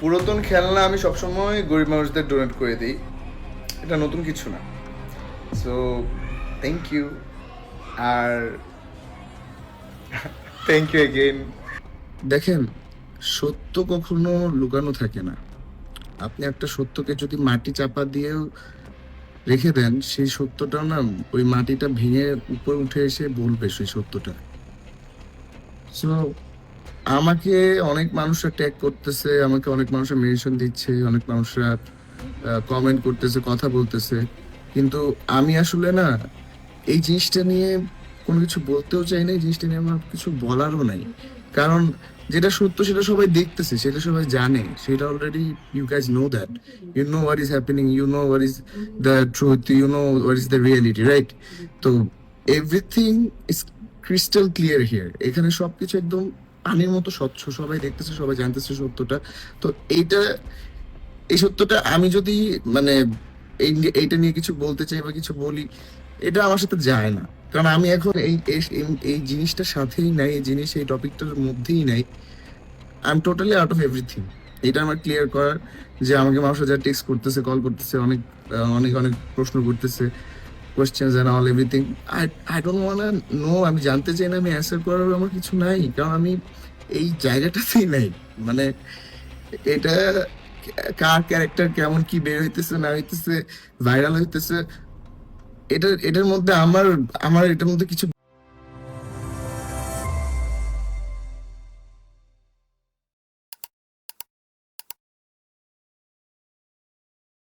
পুরাতন খেলনা আমি সবসময় গরিব মানুষদের ডোনেট করে দিই। এটা নতুন কিছু না। সো থ্যাংক ইউ আর থ্যাংক ইউ এগেইন দেখেন, সত্য কখনো লুকানো থাকে না। আপনি একটা সত্যকে যদি মাটি চাপা দিয়েও রেখে দেন, সেই সত্যটা না ওই মাটিটা ভেঙে উপরে উঠে এসে বলবে সেই সত্যটা। সো আমাকে অনেক মানুষরা ট্যাগ করতেছে, আমাকে অনেক মানুষরা মেনশন দিচ্ছে, অনেক মানুষরা কমেন্ট করতেছে, কথা বলতেছে। কিন্তু আমি আসলে না, এই জিনিসটা নিয়ে কোনো কিছু বলতেও চাই না, এই জিনিসটা নিয়ে আমার কিছু বলারও নাই। কারণ যেটা সত্য সেটা সবাই দেখতেছে, সেটা সবাই জানে। সেটা already you guys know that you know what is happening you know what is the truth you know what is the reality right তো everything is crystal clear here এখানে সবকিছু একদম পানির মতো স্বচ্ছ, সবাই দেখতেছে, সবাই জানতেছে সত্যটা। তো এইটা, এই সত্যটা আমি যদি মানে এই এইটা নিয়ে কিছু বলতে চাই বা কিছু বলি, এটা আমার সাথে যায় না। কারণ আমি এখন এই- এই জিনিসটার সাথেই নাই, এই জিনিস, এই টপিকটার মধ্যেই নাই। I am totally out of everything এটা আমার ক্লিয়ার করার যে আমাকে মানুষ যা টেক্সট করতেছে কল করতেছে, অনেক অনেক অনেক প্রশ্ন করতেছে। Questions and all everything I I don't want know আমি জানতে চাই না, আমি অ্যান্সার করার আমার কিছু নাই, কারণ আমি এই জায়গাটাতেই নাই। মানে এটা কার ক্যারেক্টার কেমন, কি বের হইতেছে, না হইতেছে ভাইরাল হইতেছে, এটা, এটার মধ্যে আমার আমার এটার মধ্যে কিছু